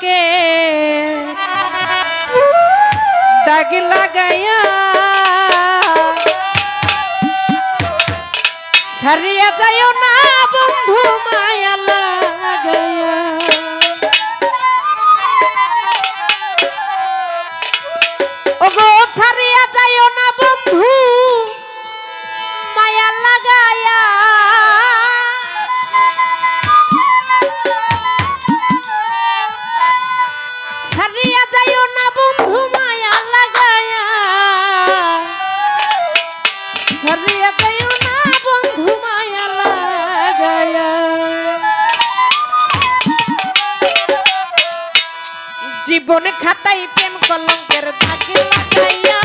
বুকে দাগ লাগাইয়া সারিয়া যায় না বন্ধু মায়া লাগাইয়া। ওগো, ছাড়িয়া যায় না বন্ধু মায়া লাগাইয়া। জীবন খাতাই প্রেম কলঙ্কের দাগ লাগাইয়া